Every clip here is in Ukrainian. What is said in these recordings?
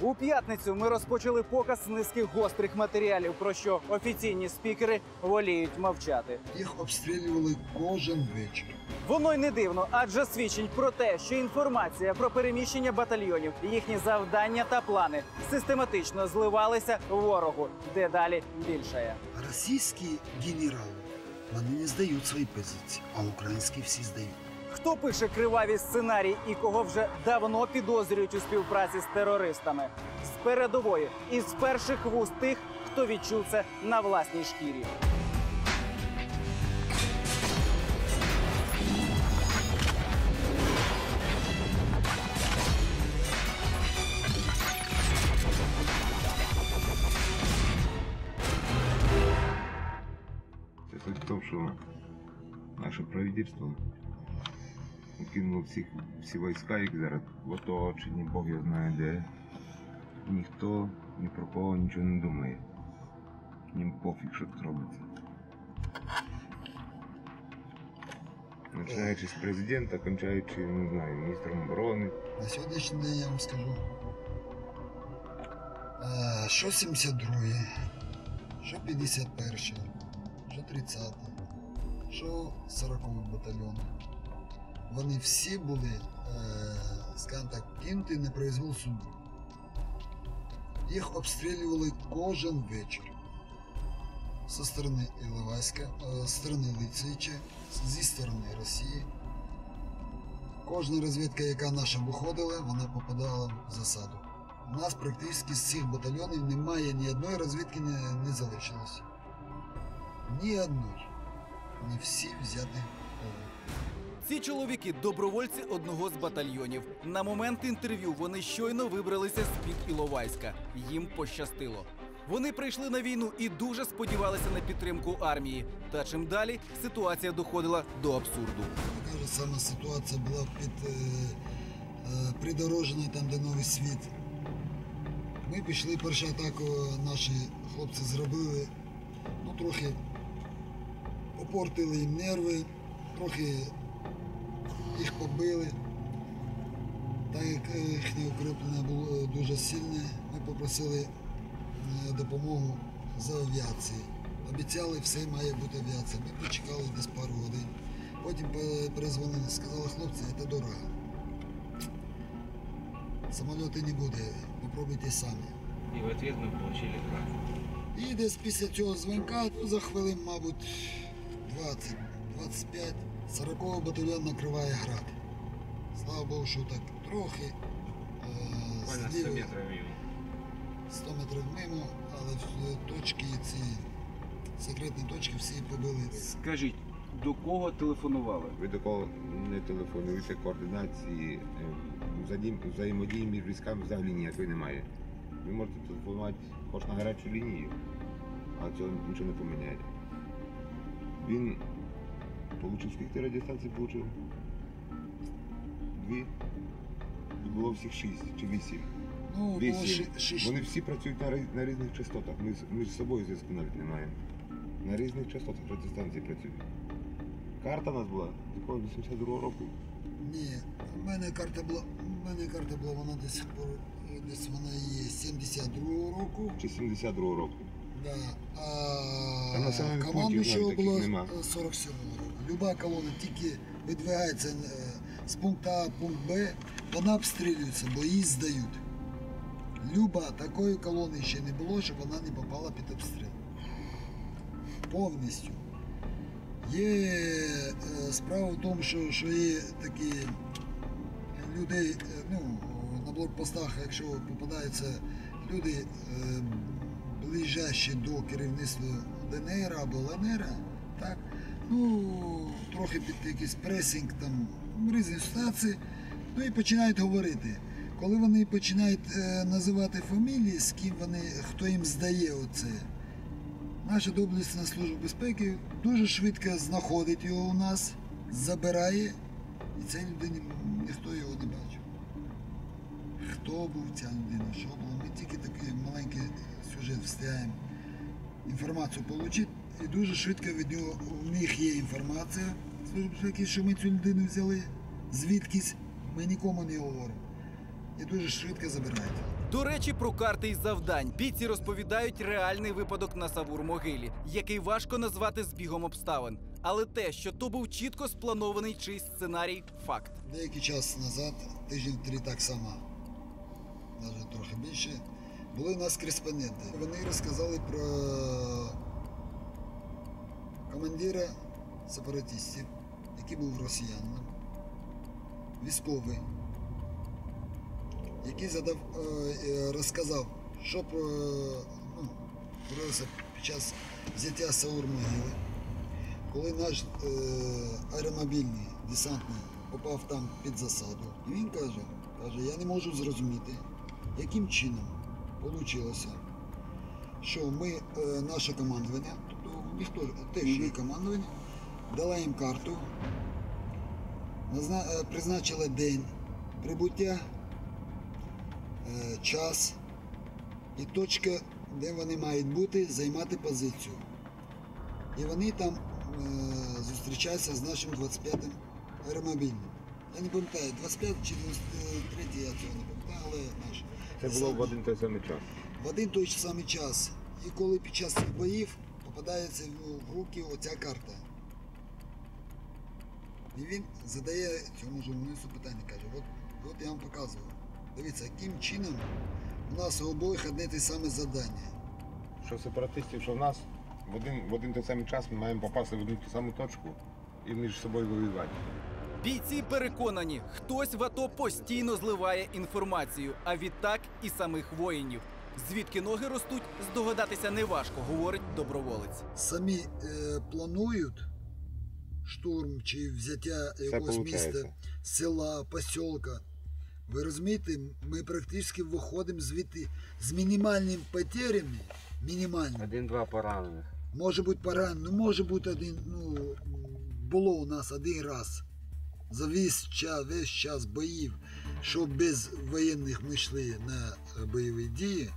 У п'ятницю ми розпочали показ низки гострих матеріалів, про що офіційні спікери воліють мовчати. Їх обстрілювали кожен вечір. Воно й не дивно, адже свідчить про те, що інформація про переміщення батальйонів, їхні завдання та плани систематично зливалися ворогу. Дедалі більшає. Російські генерали вони не здають свої позиції, а українські всі здають. Хто пише криваві сценарії і кого вже давно підозрюють у співпраці з терористами? З передової і з перших вуст тих, хто відчув це на власній шкірі. Це суть в тому, що наше правительство кинуло всіх, всі війська, які зараз в оточенні, Бог його знає де. Ніхто ні про кого нічого не думає. Їм пофіг, що тут робиться. Починаючи з президента, кончаючи, не знаю, міністром оборони. На сьогоднішній день я вам скажу. е, Що 72, що 51, що 30, що 40 батальйон. Вони всі були, е, скажімо так, кинуті на произвол суду. Їх обстрілювали кожен вечір. Зі сторони Іловайська, е, з сторони Лицича, зі сторони Росії. Кожна розвідка, яка наша виходила, вона попадала в засаду. У нас практично з цих батальйонів немає ні одної розвідки не, не залишилось. Ні одної. Вони всі взяті в полон. Ці чоловіки добровольці одного з батальйонів. На момент інтерв'ю вони щойно вибралися з під Іловайська. Їм пощастило. Вони прийшли на війну і дуже сподівалися на підтримку армії. Та чим далі ситуація доходила до абсурду. Така ситуація була під е, е, придорожній, там, де новий світ. Ми пішли, першу атаку наші хлопці зробили, ну трохи попортили їм нерви, трохи їх побили. Так як е, їхнє укріплення було дуже сильне, ми попросили е, допомогу за авіації. Обіцяли, все має бути авіація. Ми почекали десь пару годин. Потім перезвонили, сказали, хлопці, це дорого. Самольоту не буде, попробуйте самі. И в ответ мы получили грант. І десь після цього дзвонка, ну, за хвилин, мабуть, 20, 25, 40 батальйон накриває град. Слава Богу, що так трохи. е, Буквально 100 зліва метров мимо. 100 метрів мимо, але е, точки ці, секретні точки всі побили. Скажіть, до кого телефонували? Ви до кого не телефонуєте, координації, е, взаємодії між військами взагалі ніякої немає. Ви можете телефонувати хоч на гарячу лінію, а цього нічого не поміняє. Він отримав скільки радіостанцій отримав? Дві. І було всіх шість чи вісім. Ну, було Вісім. ши- шість. Вони всі працюють на, на різних частотах. Ми, з- собою зв'язку навіть не маємо. На різних частотах радіостанції працюють. Карта у нас була з якого 82 року. Ні, в мене карта була, в мене карта була, вона до сих пор, е, десь вона є 72-го року. Чи 72-го року. Да. Та на А самому пункті таких було нема. е, 47 року. Люба колона тільки видвигається е, з пункту А в пункт Б, вона обстрілюється, бо її здають. Люба такої колони ще не було, щоб вона не попала під обстріл. Повністю. Є е, справа в тому, що, що є такі людей, е, ну, на блокпостах, якщо попадаються люди е, ближчі до керівництва ДНР або ЛНР, так, ну, трохи під якийсь пресінг, там, різні ситуації, ну і починають говорити. Коли вони починають е, називати фамілії, з ким вони, хто їм здає оце, наша доблесна служба безпеки дуже швидко знаходить його у нас, забирає, і цій людині ніхто його не бачив. Хто був ця людина, що було, ми тільки такий маленький сюжет встигаємо інформацію отримати, і дуже швидко від нього у них є інформація, безпеки, що ми цю людину взяли, звідкись ми нікому не говоримо. і дуже швидко забирають. До речі, про карти із завдань бійці розповідають реальний випадок на Савур-могилі, який важко назвати збігом обставин. Але те, що то був чітко спланований чийсь сценарій, факт. Деякий час назад, тиждень три так само, навіть трохи більше, були у нас кореспонденти. Вони розказали про командира сепаратистів, який був росіянином, військовий, який задав, е, е, розказав, що про, ну, творилося під час взяття Саур-могили. Коли наш е, аеромобільний десантний попав там під засаду, і він каже, каже, я не можу зрозуміти, яким чином вийшло, що ми, е, наше командування, тобто ніхто теж є командування, дала їм карту, е, призначила день прибуття, е, час і точка, де вони мають бути, займати позицію. І вони там е, зустрічаються з нашим 25-м аеромобільним. Я не пам'ятаю, 25 чи 93, я цього не пам'ятаю, але наш. Це було в один той самий час. В один той самий час. І коли під час цих боїв попадається в руки оця карта. І він задає цьому журналісту питання, каже, от, от я вам показую. Дивіться, яким чином у нас у обоїх одне те саме завдання. Що сепаратистів, що в нас, в один, в один той самий час ми маємо попасти в одну ту саму точку і між собою воювати. Бійці переконані, хтось в АТО постійно зливає інформацію, а відтак і самих воїнів. Звідки ноги ростуть, здогадатися неважко, говорить доброволець. самі е, планують штурм чи взяття якогось міста, села, посілка. Ви розумієте, ми практично виходимо звідти з мінімальними потерями, мінімальними. Один-два поранених. Може бути паран, ну може бути один, ну було у нас один раз за весь час, весь час боїв, що без воєнних ми йшли на е, бойові дії.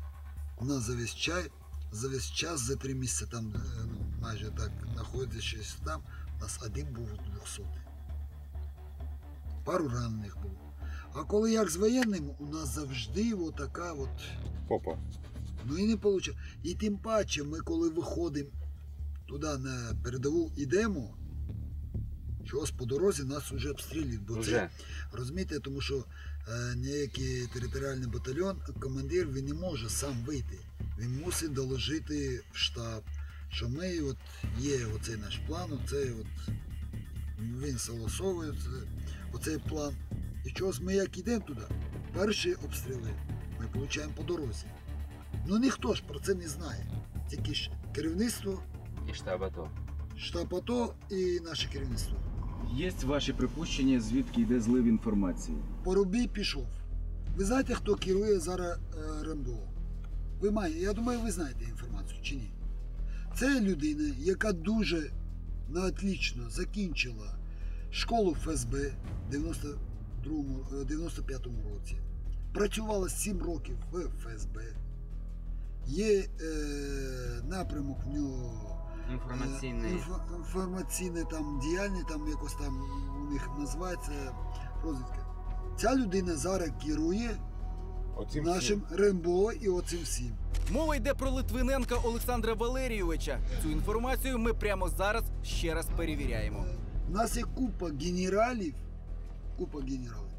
У нас за весь час, за весь час, за три місяці там, е, ну, майже так знаходячись там, нас один був 200. Пару ранених було. А коли як з воєнним, у нас завжди отака от. Попа. Ну і не вийшло. І тим паче, ми коли виходимо туди на передову йдемо, чогось по дорозі нас вже обстрілюють. Бо це, розумієте, тому що е, ніякий територіальний батальйон, командир він не може сам вийти. Він мусить доложити в штаб, що ми от є оцей наш план, оцей от він согласовує оцей план. І чогось ми як йдемо туди, перші обстріли ми отримуємо по дорозі. Ну ніхто ж про це не знає. Тільки ж керівництво, І штаб АТО. штаб АТО і наше керівництво. Є ваші припущення, звідки йде злив інформації? Порубій пішов. Ви знаєте, хто керує зараз е, РМБО? Ви маєте, я думаю, ви знаєте інформацію чи ні? Це людина, яка дуже на отлично закінчила школу ФСБ в 92-му, е, 95-му році. Працювала 7 років в ФСБ. Є е, напрямок в нього Інформаційний. Е, інфо- інформаційне там діяльність, там якось там у них називається розвідка. Ця людина зараз керує Оцім нашим РМБО і оцим всім. Мова йде про Литвиненка Олександра Валерійовича. Цю інформацію ми прямо зараз ще раз перевіряємо. У нас є купа генералів, купа генералів,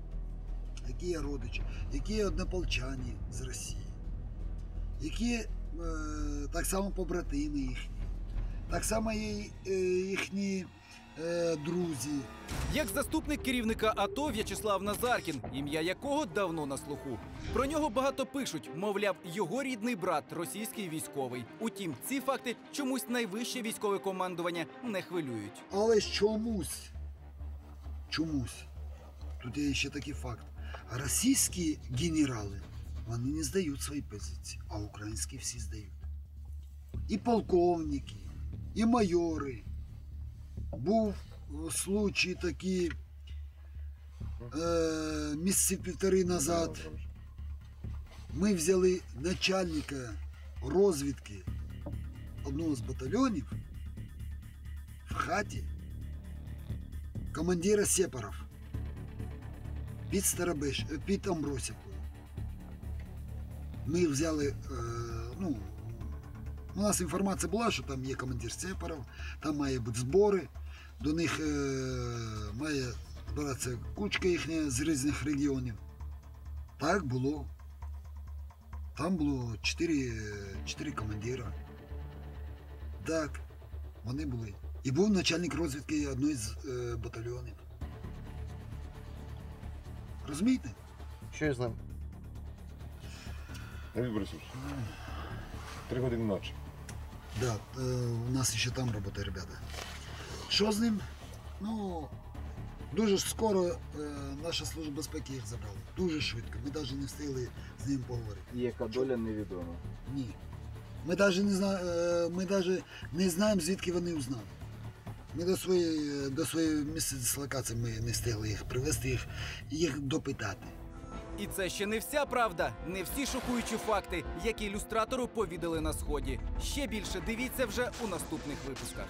які є родичі, які є однополчані з Росії, які е, так само побратими їхні, так само є е, їхні е, друзі. Як заступник керівника АТО В'ячеслав Назаркін, ім'я якого давно на слуху. Про нього багато пишуть, мовляв, його рідний брат російський військовий. Утім, ці факти чомусь найвище військове командування не хвилюють. Але ж чомусь, чомусь, тут є ще такий факт. Російські генерали, вони не здають свої позиції, а українські всі здають. І полковники, і майори. Був е, случай такий е, місяців півтори назад. Ми взяли начальника розвідки одного з батальйонів в хаті командира сепарів під Старобиш, е, під Амбросівкою. Ми взяли, е, ну, у нас інформація була, що там є командир сепарів, там має бути збори, до них е, має збиратися кучка їхня з різних регіонів. Так було. Там було чотири, чотири командира. Так, вони були. І був начальник розвідки одної з е, батальйонів. Розумієте? Що я знаю? Давид Борисович, три години ночі. Да, е, у нас ще там робота, ребята. Що з ним? Ну, дуже скоро е, наша служба безпеки їх забрала. Дуже швидко. Ми навіть не встигли з ним поговорити. Яка доля невідома. Ні. Ми навіть не, зна... е, ми навіть не знаємо, звідки вони узнали. Ми до своєї, до своєї місця дислокації ми не встигли їх привезти, їх, їх допитати. І це ще не вся правда, не всі шокуючі факти, які ілюстратору повідали на сході. Ще більше дивіться вже у наступних випусках.